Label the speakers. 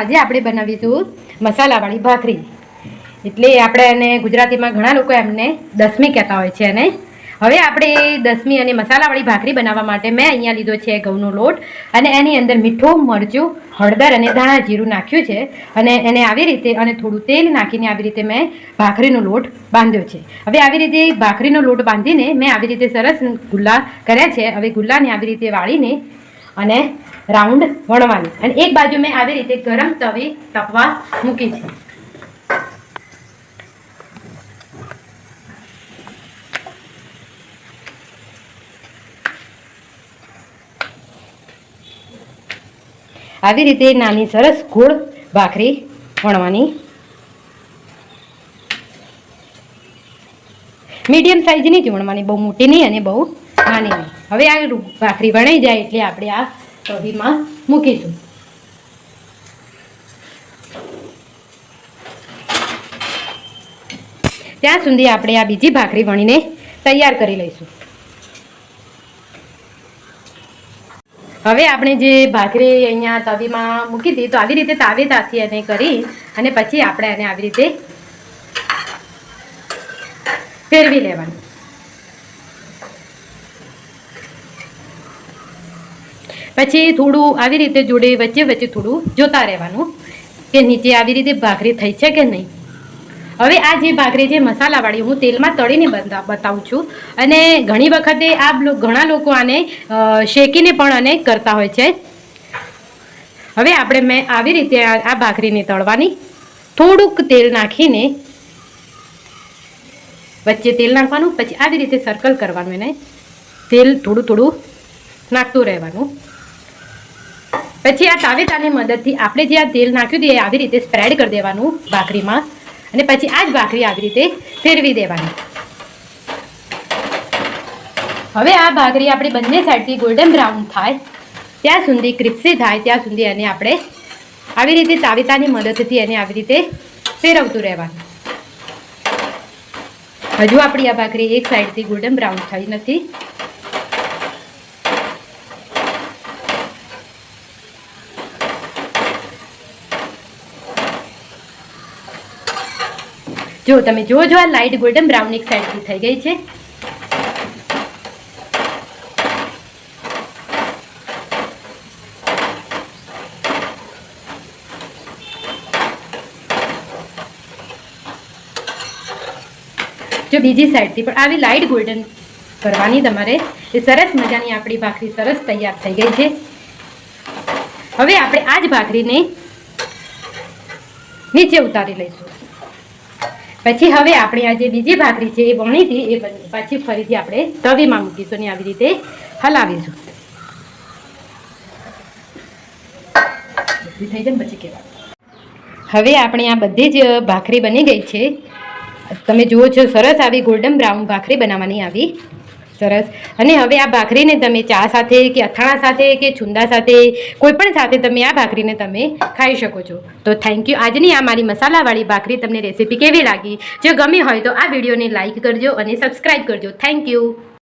Speaker 1: આજે આપણે બનાવીશું મસાલાવાળી ભાખરી. એટલે આપણે એને ગુજરાતીમાં ઘણા લોકો એમને દસમી કહેતા હોય છે અને હવે આપણે દસમી અને મસાલાવાળી ભાખરી બનાવવા માટે મેં અહીંયા લીધો છે ઘઉંનો લોટ અને એની અંદર મીઠું, મરચું, હળદર અને ધાણા જીરું નાખ્યું છે. અને એને આવી રીતે અને થોડું તેલ નાખીને આવી રીતે મેં ભાખરીનો લોટ બાંધ્યો છે. હવે આવી રીતે ભાખરીનો લોટ બાંધીને મેં આવી રીતે સરસ ગુલ્લા કર્યા છે. હવે ગુલ્લાને આવી રીતે વાળીને અને રાઉન્ડ વણવાની. અને એક બાજુ મેં આવી રીતે ગરમ તવી તપવા મૂકી છે. આવી રીતે નાની સરસ ગોળ ભાખરી વણવાની. મીડિયમ સાઇઝની જ વણવાની, બહુ મોટી નહીં અને બહુ નાની નહીં. હવે આ ભાખરી વણાઈ જાય એટલે આપણે આ તવીમાં મૂકીશું. ત્યાં સુધી આપણે આ બીજી ભાખરી વણીને તૈયાર કરી લઈશું. હવે આપણે જે ભાખરી અહીંયા તવીમાં મૂકી હતી, તો આવી રીતે તાવે તાથી એને કરી, અને પછી આપણે એને આવી રીતે ફેરવી લેવાનું. પછી થોડું આવી રીતે જોડે વચ્ચે વચ્ચે થોડું જોતા રહેવાનું કે નીચે આવી રીતે ભાખરી થઈ છે કે નહીં. હવે આ જે ભાખરી છે મસાલાવાળી હું તેલમાં તળીને બતા- બતાવું છું અને ઘણી વખતે આ ઘણા લોકો આને શેકીને પણ આને કરતા હોય છે. હવે આપણે મેં આવી રીતે આ ભાખરીને તળવાની. થોડુંક તેલ નાખીને વચ્ચે તેલ નાખવાનું, પછી આવી રીતે સર્કલ કરવાનું એને. તેલ થોડું થોડું નાખતું રહેવાનું. પછી આ તાવેતાની મદદથી આપણે જે આ તેલ નાખ્યું હતું એ આવી રીતે સ્પ્રેડ કરી દેવાનું ભાખરીમાં. અને પછી આ જ ભાખરી આવી રીતે ફેરવી દેવાની. હવે આ ભાખરી આપણી બંને સાઈડથી ગોલ્ડન બ્રાઉન થાય. ત્યાં સુધી ક્રિપ્સી થાય, ત્યાં સુધી એને આપણે આવી રીતે તાવેતાની મદદથી એને આવી રીતે ફેરવતું રહેવાનું. હજુ આપણી આ ભાખરી એક સાઈડથી ગોલ્ડન બ્રાઉન થઈ નથી. જો તમે જો જો આ લાઇટ ગોલ્ડન બ્રાઉન એક સાઈડથી થઈ ગઈ છે. જો બીજી સાઈડથી પણ આવી લાઇટ ગોલ્ડન કરવાની તમારે એ સરસ મજાની આપણી ભાખરી સરસ તૈયાર થઈ ગઈ છે. હવે આપણે આ જ ભાખરીને નીચે ઉતારી લઈશું. પછી હવે આપણે આ જે બીજી ભાખરી છે એ વણી હતી, એ પાછી ફરીથી આપણે તવીમાં મૂકીશું ને આવી રીતે હલાવીશું. થઈ જાય પછી કહેવાય હવે આપણે આ બધી જ ભાખરી બની ગઈ છે. તમે જુઓ છો સરસ આવી ગોલ્ડન બ્રાઉન ભાખરી બનાવવાની આવી સરસ. અને હવે આ ભાખરીને તમે ચા સાથે કે અથાણા સાથે કે છુંદા સાથે કોઈપણ સાથે તમે આ ભાખરીને તમે ખાઈ શકો છો. તો થેન્ક યુ આજની આ મારી મસાલાવાળી ભાખરી તમને રેસીપી કેવી લાગી? જો ગમી હોય તો આ વિડીયોને લાઇક કરજો અને સબસ્ક્રાઈબ કરજો. Thank you